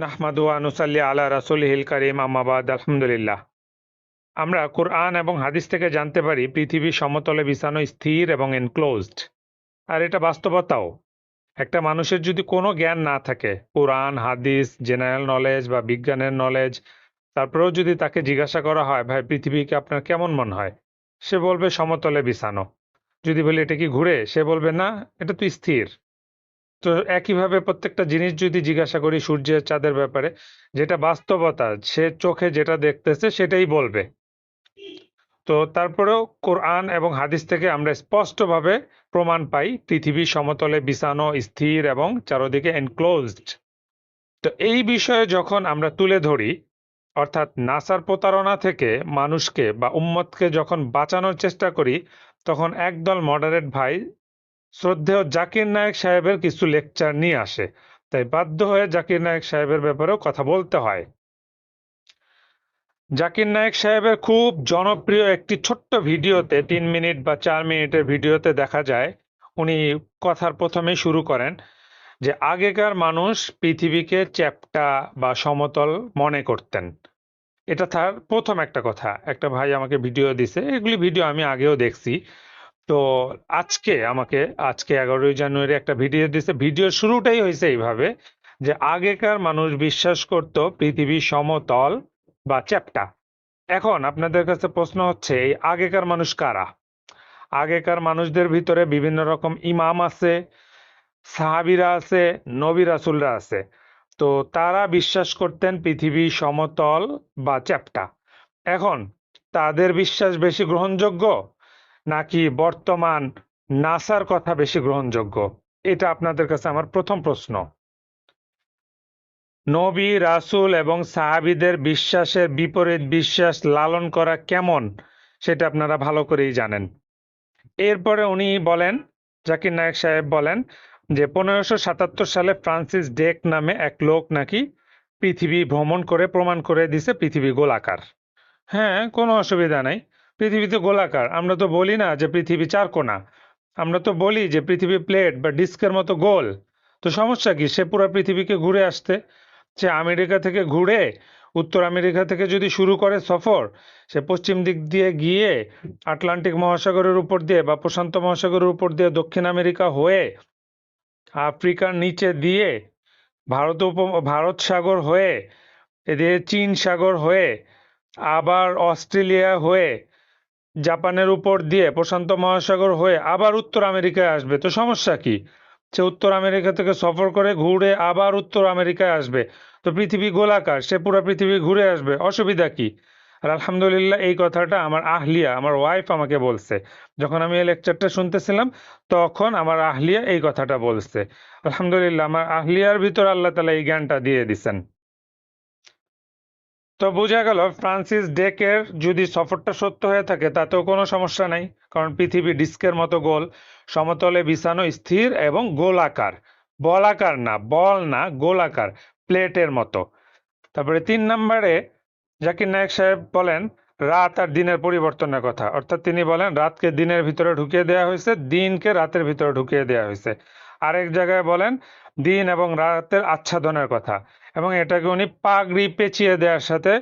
নাহমাদু আনুসাল্লি আলা রাসুলহিল করিম আমাবাদ আলহামদুলিল্লাহ। আমরা কোরআন এবং হাদিস থেকে জানতে পারি পৃথিবী সমতলে বিছানো স্থির এবং এনক্লোজড আর এটা বাস্তবতাও। একটা মানুষের যদি কোনো জ্ঞান না থাকে, কোরআন, হাদিস জেনারেল নলেজ বা বিজ্ঞানের নলেজ তারপরেও যদি তাকে জিজ্ঞাসা করা হয়, ভাই, পৃথিবীকে আপনার কেমন মনে হয়? সে বলবে, সমতলে বিছানো। যদি বলি, এটা কি ঘুরে? সে বলবে, না, এটা তো স্থির। তো একইভাবে প্রত্যেকটা জিনিস যদি জিজ্ঞাসা করি সূর্যের চাঁদের ব্যাপারে, যেটা বাস্তবতা, সে চোখে যেটা দেখতেছে সেটাই বলবে। তো তারপরেও কোরআন এবং হাদিস থেকে আমরা স্পষ্টভাবে প্রমাণ পাই, পৃথিবী সমতলে বিছানো, স্থির এবং চারদিকে এনক্লোজড তো এই বিষয়ে যখন আমরা তুলে ধরি, অর্থাৎ নাসার প্রতারণা থেকে মানুষকে বা উম্মতকে যখন বাঁচানোর চেষ্টা করি, তখন একদল মডারেট ভাই শ্রদ্ধেয় জাকির নায়েক সাহেবের কিছু লেকচার নিয়ে আসে। তাই বাধ্য হয়ে জাকির নায়েক সাহেবের ব্যাপারেও কথা বলতে হয়। জাকির নায়েক সাহেবের খুব জনপ্রিয় একটি ছোট্ট ভিডিওতে, তিন মিনিট বা চার মিনিটের ভিডিওতে দেখা যায়, উনি কথার প্রথমেই শুরু করেন যে, আগেকার মানুষ পৃথিবীকে চ্যাপ্টা বা সমতল মনে করতেন। এটা তার প্রথম একটা কথা। একটা ভাই আমাকে ভিডিও দিছে। এগুলি ভিডিও আমি আগেও দেখছি। তো আজকে আমাকে, আজকে এগারোই জানুয়ারি একটা ভিডিও দিছে। ভিডিওর শুরুটাই হয়েছে এইভাবে যে, আগেকার মানুষ বিশ্বাস করত পৃথিবী সমতল বা চ্যাপ্টা। এখন আপনাদের কাছে প্রশ্ন হচ্ছে, এই আগেকার মানুষ কারা? আগেকার মানুষদের ভিতরে বিভিন্ন রকম ইমাম আছে, সাহাবিরা আছে, নবী রাসুলরা আছে। তো তারা বিশ্বাস করতেন পৃথিবী সমতল বা চ্যাপ্টা। এখন তাদের বিশ্বাস বেশি গ্রহণযোগ্য? নাকি বর্তমান নাসার কথা বেশি গ্রহণযোগ্য? এটা আপনাদের কাছে আমার প্রথম প্রশ্ন। নবী, রাসূল এবং সাহাবিদের বিশ্বাসের বিপরীত বিশ্বাস লালন করা কেমন, সেটা আপনারা ভালো করেই জানেন। এরপরে উনি বলেন, জাকির নায়ক সাহেব বলেন যে, পনেরোশো সাতাত্তর সালে ফ্রান্সিস ডেক নামে এক লোক নাকি পৃথিবী ভ্রমণ করে, প্রমাণ করে দিছে পৃথিবী গোলাকার। হ্যাঁ কোনো অসুবিধা নাই। পৃথিবী তো গোলাকার। আমরা তো বলি না যে পৃথিবী চারকোনা আমরা তো বলি যে পৃথিবী প্লেট বা ডিস্কের মতো গোল। তো সমস্যা কি? সে পুরো পৃথিবীকে ঘুরে আসতে। সে আমেরিকা থেকে ঘুরে, উত্তর আমেরিকা থেকে যদি শুরু করে সফর, সে পশ্চিম দিক দিয়ে গিয়ে আটলান্টিক মহাসাগরের উপর দিয়ে বা প্রশান্ত মহাসাগরের উপর দিয়ে দক্ষিণ আমেরিকা হয়ে, আফ্রিকার নিচে দিয়ে, ভারত উপ, ভারত সাগর হয়ে, এদিকে চীন সাগর হয়ে, আবার অস্ট্রেলিয়া হয়ে জাপানের উপর দিয়ে প্রশান্ত মহাসাগর হয়ে আবার উত্তর আমেরিকায় আসবে। তো সমস্যা কি? সে উত্তর আমেরিকা থেকে সফর করে ঘুরে আবার উত্তর আমেরিকায় আসবে। তো পৃথিবী গোলাকার, সে পুরো পৃথিবী ঘুরে আসবে। অসুবিধা কি? আর আলহামদুলিল্লাহ এই কথাটা আমার আহলিয়া, আমার ওয়াইফ আমাকে বলছে। যখন আমি এই লেকচারটা শুনতেছিলাম, তখন আমার আহলিয়া এই কথাটা বলছে। আলহামদুলিল্লাহ, আমার আহলিয়ার ভিতর আল্লাহ তালা এই জ্ঞানটা দিয়ে দিছেন। তো বোঝা গেল, ফ্রান্সিস ডেকের যদি সফরটা সত্য হয়ে থাকে, তাতেও কোনো সমস্যা নাই, কারণ পৃথিবী ডিস্কের মতো গোল। সমতলে বিছানো স্থির এবং গোলাকার বলাকার না, বল না গোলাকার প্লেটের মতো। তারপরে তিন নম্বরে জাকির নায়েক সাহেব বলেন, রাত আর দিনের পরিবর্তনের কথা। অর্থাৎ তিনি বলেন, রাতকে দিনের ভিতরে ঢুকিয়ে দেওয়া হয়েছে, দিনকে রাতের ভিতরে ঢুকিয়ে দেওয়া হয়েছে। আরেক জায়গায় বলেন, দিন এবং রাতের আচ্ছাদনের কথা। এবং এটাকে উনি পাগড়ি পেঁচিয়ে দেওয়ার সাথে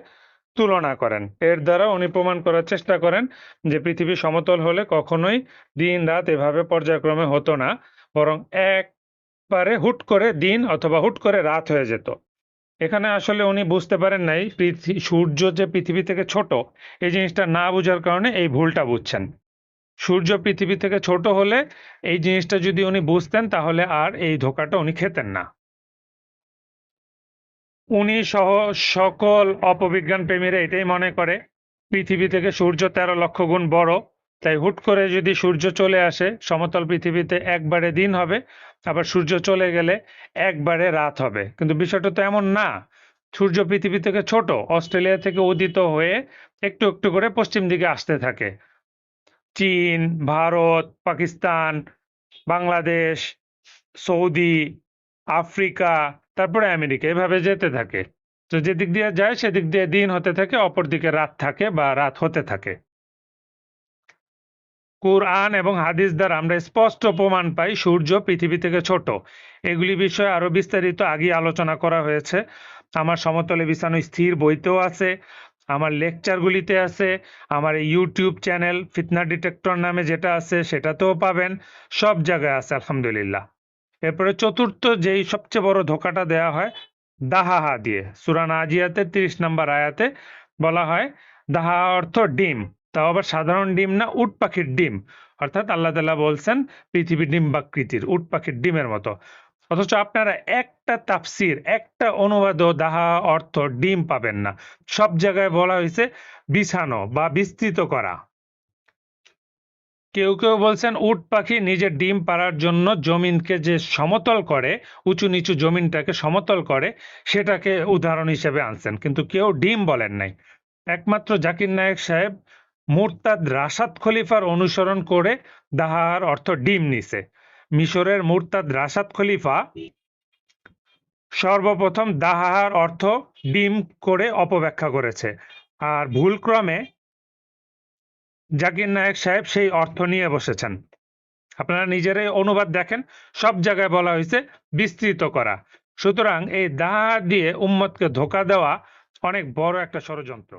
তুলনা করেন। এর দ্বারা উনি প্রমাণ করার চেষ্টা করেন যে পৃথিবী সমতল হলে কখনোই দিন রাত এভাবে পর্যায়ক্রমে হতো না, বরং একবারে হুট করে দিন অথবা হুট করে রাত হয়ে যেত। এখানে আসলে উনি বুঝতে পারেন নাই সূর্য যে পৃথিবী থেকে ছোট, এই জিনিসটা না বোঝার কারণে এই ভুলটা বুঝছেন। সূর্য পৃথিবী থেকে ছোট হলে এই জিনিসটা যদি উনি বুঝতেন, তাহলে আর এই ধোকাটা উনি খেতেন না। উনি সহ সকল অপবিজ্ঞান প্রেমীরা এটাই মনে করে, পৃথিবী থেকে সূর্য তেরো লক্ষ গুণ বড়, তাই হুট করে যদি সূর্য চলে আসে, সমতল পৃথিবীতে একবারে দিন হবে, আবার সূর্য চলে গেলে একবারে রাত হবে। কিন্তু বিষয়টা তো এমন না। সূর্য পৃথিবী থেকে ছোট, অস্ট্রেলিয়া থেকে উদিত হয়ে একটু একটু করে পশ্চিম দিকে আসতে থাকে। চীন, ভারত, পাকিস্তান, বাংলাদেশ, সৌদি, আফ্রিকা, তারপরে আমেরিকা, এভাবে যেতে থাকে। তো যেদিক দিয়ে যায়, সেদিক দিয়ে দিন হতে থাকে, অপর দিকে রাত থাকে বা রাত হতে থাকে। কোরআন এবং হাদিস দ্বারা আমরা স্পষ্ট প্রমাণ পাই, সূর্য পৃথিবী থেকে ছোট। এগুলি বিষয়ে আরও বিস্তারিত আগে আলোচনা করা হয়েছে। আমার সমতলে বিছানো স্থির বইতেও আছে। আমার লেকচারগুলিতে আছে, আমার ইউটিউব চ্যানেল ফিতনা ডিটেক্টর নামে যেটা আছে সেটাতেও পাবেন, সব জায়গায় আছে, আলহামদুলিল্লাহ। এরপরে চতুর্থ যেই সবচেয়ে বড় ধোকাটা দেয়া হয়, দাহাহা দিয়ে সুরান আজিয়াতে তিরিশ নম্বর আয়াতে বলা হয়, দাহা অর্থ ডিম, তাও আবার সাধারণ ডিম না, উট পাখির ডিম। অর্থাৎ আল্লাহ তাআলা বলছেন, পৃথিবী ডিম্বাকৃতির, উট পাখির ডিমের মতো। অথচ আপনারা একটা তাফসির, একটা অনুবাদও দাহা অর্থ ডিম পাবেন না। সব জায়গায় বলা হয়েছে বিছানো বা বিস্তৃত করা। কেউ কেউ বলছেন উট পাখি নিজের ডিম পাড়ার জন্য জমিনকে যে সমতল করে, উঁচু নিচু জমিনটাকে সমতল করে, সেটাকে উদাহরণ হিসেবে আনছেন। কিন্তু কেউ ডিম বলেন নাই। একমাত্র জাকির নায়েক সাহেব মুরতাদ রাশাদ খলিফার অনুসরণ করে দাহার অর্থ ডিম নিছে। মিশরের মুরতাদ রাশাদ খলিফা সর্বপ্রথম দাহার অর্থ ডিম করে অপব্যাখ্যা করেছে। আর ভুলক্রমে জাকির নায়েক সাহেব সেই অর্থ নিয়ে বসেছেন। আপনারা নিজেরাই অনুবাদ দেখেন, সব জায়গায় বলা হয়েছে বিস্তৃত করা। সুতরাং এই দাহা দিয়ে উম্মতকে ধোকা দেওয়া অনেক বড় একটা ষড়যন্ত্র।